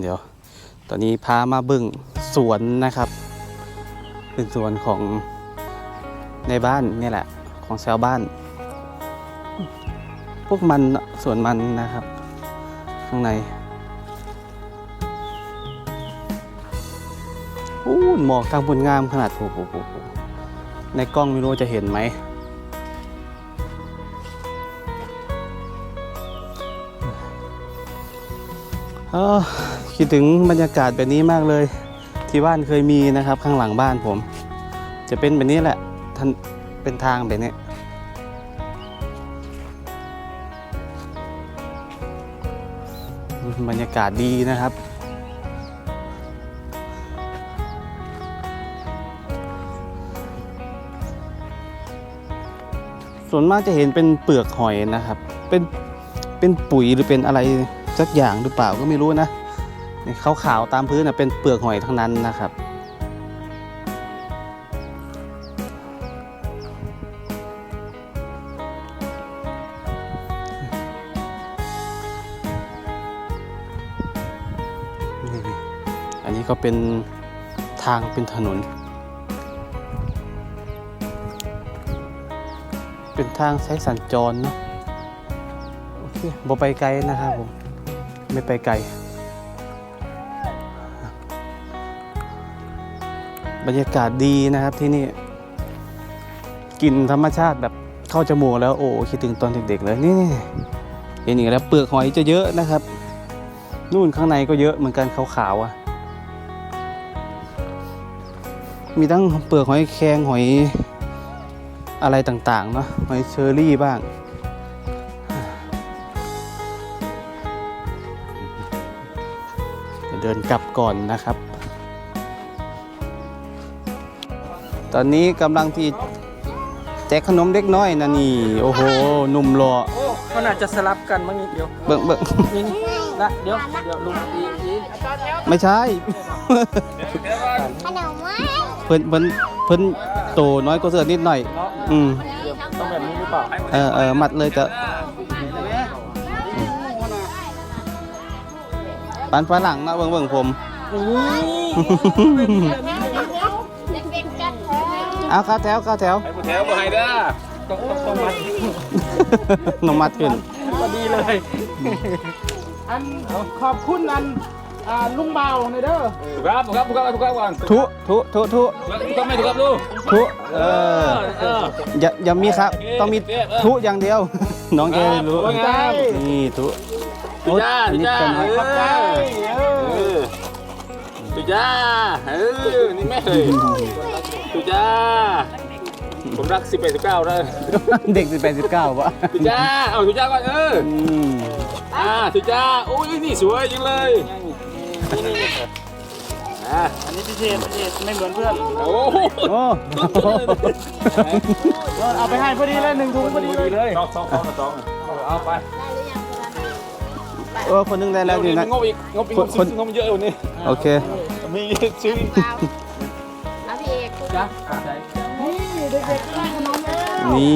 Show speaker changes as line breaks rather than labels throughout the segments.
เดี๋ยว ตอนนี้พามาบึ่งสวนนะครับ เป็นสวนของในบ้านนี่แหละ ของชาวบ้าน พวกมันสวนมันนะครับ ข้างในอู้หมอกทางบนงามขนาดโอ้โหในกล้องไม่รู้จะเห็นไหม เออคิดถึงบรรยากาศแบบนี้มากเลย ที่บ้านเคยมีนะครับ ข้างหลังบ้านผม จะเป็นแบบนี้แหละท่านเป็นทางแบบนี้บรรยากาศดีนะครับ ส่วนมากจะเห็นเป็นเปลือกหอยนะครับ เป็นเป็นปุ๋ยหรือเป็นอะไร สักอย่างหรือเปล่าก็ไม่รู้นะนี่ขาวๆตามพื้นนะเป็นเปลือกหอยทั้งนั้นนะครับนี่อันนี้ก็เป็นทางเป็นถนน เป็นทางใช้สัญจรเนาะโอเคบ่ไปไกลนะครับผม ไม่ไปไกล บรรยากาศดีนะครับที่นี่กลิ่นธรรมชาติแบบเข้าจมูกแล้วโอ้คิดถึงตอนเด็กๆเลยนี่เห็นอย่างแล้วเปลือกหอยจะเยอะนะครับ นู่นข้างในก็เยอะเหมือนกันขาวๆอะ มีทั้งเปลือกหอยแครงหอยอะไรต่างๆเนาะหอยเชอรี่บ้าง เดี๋ยวเดินกลับก่อนนะครับ ตอนนี้กำลังที่แจกขนมเด็กน้อยนะนี่ โอ้โหหนุ่มหล่อ
โอ้เขาน่าจะสลับกันมั้งนิดเดียว
เบิ่งเบิ่ง
นี่นี่ละเดี๋ยวเดี๋ยวลุงอีอี
ไม่ใช่
ขนมไหม
เพิ่นเพิ่นเพิ่นโตน้อยกว่าเสือนิดหน่อย
เนาะ
อืม
เดี๋ยวต้องแบบนี้หรือเปล่า
เออเออมัดเลยจะ ปันฝรั่งนะเบิ่งเบิ่งผม
เด็กๆกันแท้
เอาเข้าแถวเข้าแถว
ให้ผู้แถวมาให้เด้อ
ต้องต้องต้องมัด
น้องมัดขึ้น
พอดีเลย อันขอบคุณอันอ่าลุงเบาในเด้อ
ครับครับครับครับครับ
ทุทุทุทุ
ก็ไม่ถูกครับลูก
ทุเออ
เออ
อย่าอย่ามีครับ ต้องมีทุอย่างเดียว น้องจะได้รู้
ครับว่าไง
นี่ทุ
ทุจ้า
อัน
ทุ
นี้
จ้า
กัน
เอ
นะ
อเออทุจ้าเออนี่แม่เลยทุจ้าผมรักสิบแปดสิบเก้าแล้ว
เด็กสิบแปดสิบเก้าปะ
ทุจ้าเอาทุจ้าก่อนเออ
อืม
อ่าทุจ้าโอ้ยนี่สวยจังเลยอ่า
อันนี้พิเศษพิเศษไม่เหมือนเพื่อน
โอ้โห
โอ้
เอาไปให้พอดีเลยหนึ่งถุงพอดีเลย
สองสองสองสองเอาไป
เออคนหนึงได้แล้วนี่นะ
งบอีกงบอีกงบ
คน
งบเยอะกว่านี้
โอเค
มีซื้อ
เอาพี่เอกคุณ
จ้ะนี่เด็กๆได้ขนมแล้ว
นี่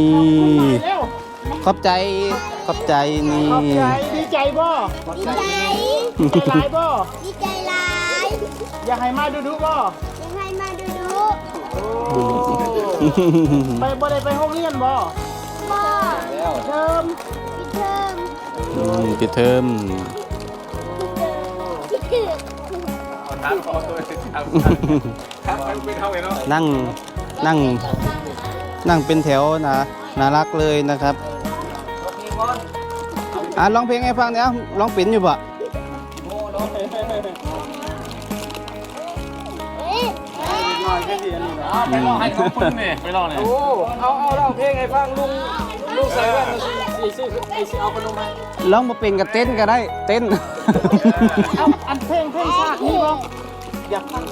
เร็ว
ขอบใจขอบใจนี่
ขอบใจดีใจบ่
ดีใจ
ดีใจหลายบ่
ดีใจหลาย
อยากให้มาดูดูบ่
ยังให้มาดูดู
ไปบ่ได้ไปห้องเรียนบ่
พ่อ
เดิม
พี่เทิม
อืมปิดเทอม
พี่ม
ถามขอตัวถามนเท่าไหร่เนาะ
นั่งนั่งนั่งเป็นแถวนะน่ารักเลยนะครับอะร้องเพลงให้ฟังเนี่ยร้องเป็นอยู่ปะ
ไปลองให้น้องคนนี่ไปลองเนี่ย
โอ้เอาเอาเล่าเพลงให้ฟังลุงลุงใส่แว่นมาสิสิสิสิสิเอาขนมมา
ร้องมาเป็นกับเต้นก็ได้เต้น
เอาอันเพลงเพลงชาตินี่บ่อยากฟัง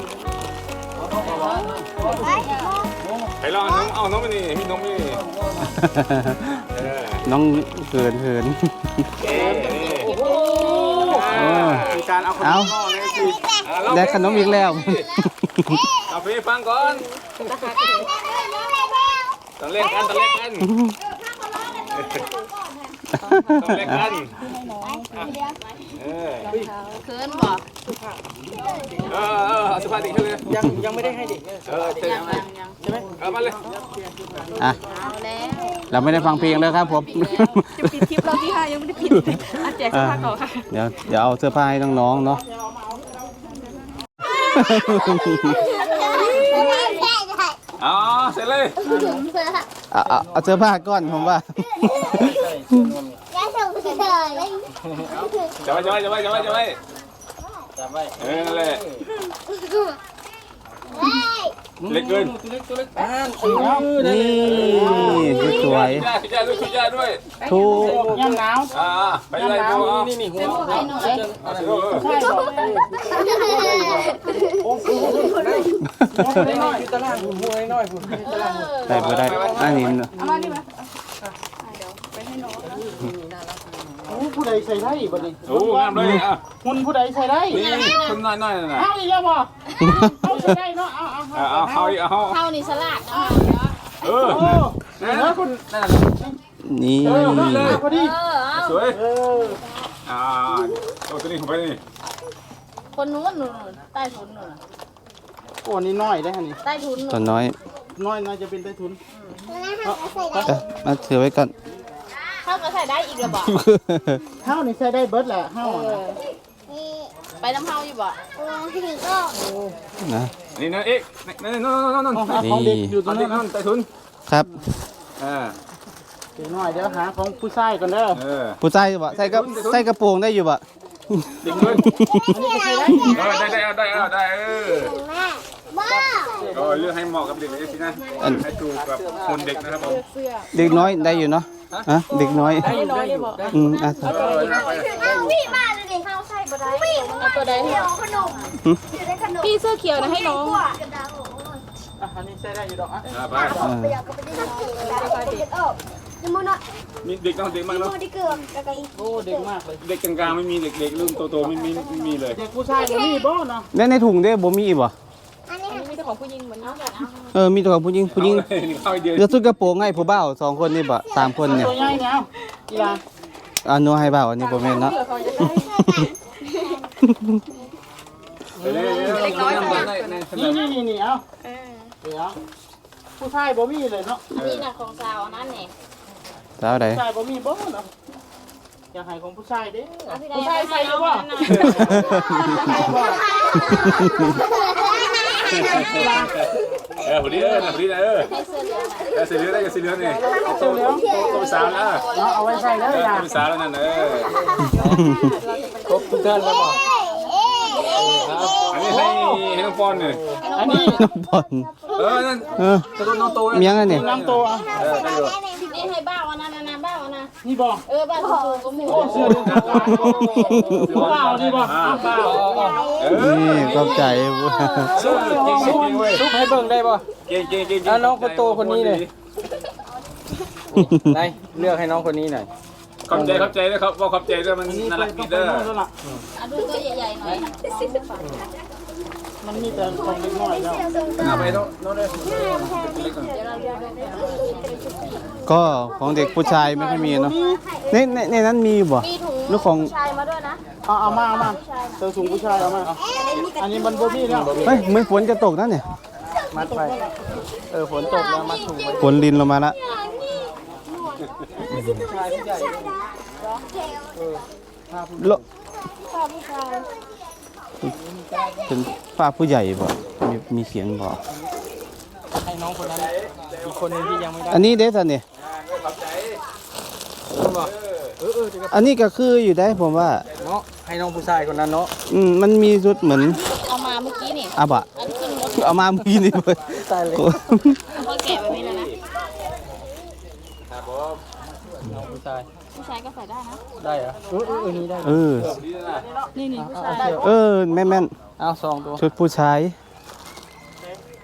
ไป
ไปลองน้องเอาน้องไปนี่มีน้องไปนี่เออ
น้องเขินเขิน
เอ๊ะ
โอ้โห
เออ
มีการเอาขน
เอา
มห่อเลยสิ
ได้ขนมอีกแล้ว
เอาไปฟังก่อนต้องเล่นกันต้องเล่นกันต้องเล่นกันเออ
เคินบอก
เออเออเอาสื้อผ้าเด็กขึ้นเลย
ยังยังไม่ได้ให้เด็กเอ
อเจอ
ยัง
ไหม
ยัง
ใช่ไหม
เอามาเลย
อะ
เอาแล้ว
เราไม่ได้ฟังเพลงเลยครับผม
จะปิดคลิปเราที่ห้ายังไม่ได้ปิดอะแจกเสื้อผ้าก่อนค่ะ
เดี๋ยวเดี๋ยวเอาเสื้อผ้าให้น้องๆเนาะ
อ๋อเสร็จเลย
เอาเอาเอาเสื้อผ้าก่อนผมว่า
จะไว้จะไว้จะไว้จะไว้จะไว้
จับไว้
เออนั่นแหละ เล็กเกิน
อ่านคุยแล้ว
นี่สวย
ยาพี่ยาด้วยพี่ยาด้วย
ๆถูก
ย่ำหนาว
อ่าไปเลยพอ
นี่นี่หัว
เอาสิลูกเออ
ใช่บอกโอ้โหหัวน้อยอยู่ตารางหัวน้อยหัวตาราง
ได้บ่ได้อันนี้เนอะ
เอามานี่มา
โอ้ผู้ใดใส่ได้บ่นี่
โอ้งามเลยอะ
หุ่นผู้ใดใส่ได้
นี่คนน้อยน้อยน่ะ
เอาอีกแล้วบ่เอาใส่ได้เนาะเอา เอา
เอาเอาเอาอีกเอา
เข้านี่สลัดเอา
เออ
โอ้
นั่นนะคนนั่นน่ะ
นี่
เออพอดี
เออเอา
สวย
เออ
อ่าโอ้ตัวนี้ผมไปนี่
คนนู้นนู่นนู่นใต้ทุนนู่นน่ะ
โอ้นี่น้อยได้ฮะนี่
ใต้ทุนนู่
ตัวนน้อย
น้อยน่าจะเป็นใต้ทุน
เอ้ยมาถือไว้ก่อน
เข้าก็ใส่ได้อีกระบอก
เฮานี่ใส่ได้เบิดแหละเฮาอะ นะ
ไปน้ำเฮาอยู่บ่
นะ
นี่นะเอ๊ะนั่นนั่นนั่นนั่น
เอาหาของเด็กอยู่ตร
เอา
ง
เด็
นั้
ก
น
นั่
นะ
นใต้ทุน
ครับ
อ่า
เดี๋ยวน้อยเดี๋ยวหาของผู้ชายก่อนเด้อ
เออ
ผู้ชายบ่ใส่กระใส่กระโปรงได้อยู่บ่
เด็กเกิน
อันนี้ก็ใส่ได้
เออได้ได้เอาได้เอาได้เออ
บ้า
ก็เลือกให้เหมาะกับเด็กเลยสินะให้ถูกกับคนเด็กนะครับผม
เด็กน้อยได้อยู่เนาะ ฮะเด็กน้อย
ได้อยู่ได้อยู่ได้
อืมอะ
เออได้ไป
พี่มาเลยดิข้าวใส่บะได้พี่
เอาตัวใดให้
เดี๋ยวขนมอยู่ในขนม
พี่เสื้อเขียวนะให้น้อง
กระดาษ
อะอันนี้ใส่ได้อยู่ดอกอะ
อ่าไป
ไปอยากก็ไปได้กระดาษเออจะมุนอะ
มีเด็กต้องเด็กมาก
ที่
เนาะ
มือที่เกือบกระไก
โอ้เด็กมากเลย
เด็กกลางๆไม่มีเด็กเด็กรุ่นโตๆไม่มีไม่มีเลย
เด็กผู้ชายเดี๋ยวนี้บ่เนาะ
แล้วในถุงเด้บ่มีอีกบ่
อันนี้
มีแต่ ของผู้หญิงเหมือนน้องแบบ
เออมีแต่ของผู้หญิงผู้หญิง
เข้าเดียว
เดี๋ยวสุดกระโปรงให้ผู้บ่าวสองคนนี่บ่สามคนเนี่ย
ตัวใหญ่เนี่ยเอากีฬา
อ่านัวให้บ่าวอันนี้บ่แม่นเนาะ
เล็กน้อย
นี่นี่นี่นี่เอาเดี๋ยวผู้ชายบ่มีเลยเนาะ
อันนี้น่ะของสาวนั่นนี่
สาวใด
ผู้ชายบ่มีบ่เนาะอยากให้ของผู้ชายเด้
เอาพี่
ผู้
ได้
ชายใส่หรือบ่
นะ
เออพอดี เออพอดีเออ
ให้เสื้อเหลืองนะ
เออสีเหลืองได้กับสีเหลืองนี่
เจ้าเหลือง
โตเป็นสาวแล้ว
เนาะเอาไว้ใส่เลย
เออ
อย่า
โตเป็นสาวแล้วนั่นเออ
ครบทุกท่านแล้วบ่
อันนี้ให้ให้น้องปอนเนี่ย
อันนี้
บ่น
เออนั่น
เออ
ตัวน้องโต
เมียงอันนี้
น้ำโตอะ
นนั้น
นี่บ่
เออบ้าถูกก็หมู
โอ้เสื้อเดือดร้อนเปล่านี่บ่เปล่า
เออ
นี่ขอบใจ
สู้เก่งจริงเว้ย
ทุกให้เบิ่งได้บ่
เก่งเก่งเก่ง
แล้วน้องคนโตคนนี้เลยได้เลือกให้น้องคนนี้หน่อย
ขอบใจขอบใจด้วยครับว่าขอบใจด้วยมันน่ารักดีเด้อ
อะดูตัวใหญ่ๆหน่อย
มันมีแต่ของเล็กน้อยแล้ว
เอาไปโน้ตโน้ตเลย
ก็ของเด็กผู้ชายไม่ค่อยมีเนาะในในในนั้นมีบ่
มีถุง
ลูกของ
ชายมาด้วยนะ
เอาเอามาเอามาเจอสูงผู้ชายเอามาอันนี้มันบ่มีแล้ว
เฮ้ยเหมือนฝนจะตกนะเนี่ย
มัดไปเออฝนตกแล้วมัดถุงไว้
ฝนลินลงมาละ
ชายผู้ใหญ่
โล เป็นป้าผู้ใหญ่บ่มีมีเสียงบ่
ให้น้องคนนั้นอีกคนนึงที่ยังไม่ได้
อันนี้เด้ท่านนี่
บ่เออเออ
อันนี้ก็คืออยู่ได้ผมว่า
เนาะให้น้องผู้ชายคนนั้นเนาะ
อืมมันมีชุดเหมือน
เอามาเมื่อกี้นี่
อาบะ
อันขึ้นรถ
เอามาเมื่อกี้นี่เบิด
ตายเลย
โอ้
เขาแกะแบบนี้แล้วนะ
ครับผม
น้องผู้ชาย
ผู้ชายก็ใส่ได้นะ
ได้เหรอเออเออเออนี่ได้
เออ
ดีนะ
นี่นี่ผู้
เอา
ชาย
เชือก
เออ แม่นแม่น
เอาสองตัว
ชุดผู้ชาย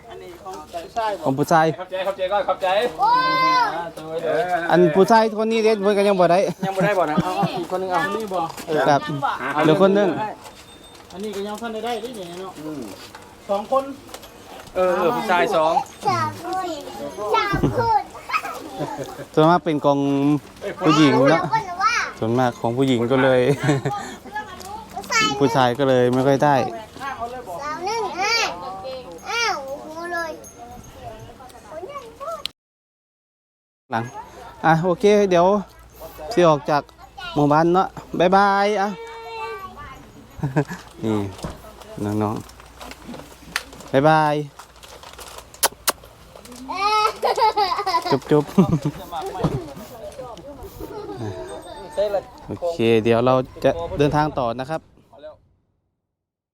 อันนี้ของผู้ชาย
ของผู้ชาย
ขอบใจขอบใจก็ขอบใจ
ตัว
เอ
เดียว
อ
อันผู้ชายคนนี้เด็ดเพิ่นก็ยังบ่ได้
ยังไม่ได้บ่นะเอาเอาอีกคนนึงเอานี่บ่
ครับเหลือคนหนึง
อันนี้ก็ยังท่านได้ได้ดิเนี่ยเนาะสองคน
เออเออผู้ชายสอง
สามคนสามคน
ส่วนมากเป็นกองผู้หญิงเนาะ
คนว่า
ส่วนมากของผู้หญิงก็เลย ผู้ชายก็เลยไม่ค่อยได้
ข้างเอาเลยบอก
สาวหนึ่งอ้าวอ้าวโอ้เลย
หลัง อะโอเค เดี๋ยวที่ออกจากหมู่บ้านเนาะบายบายอะ นี่น้องๆบายบาย จุ๊บจุ๊บโอเค เดี๋ยวเราจะเดินทางต่อนะครับ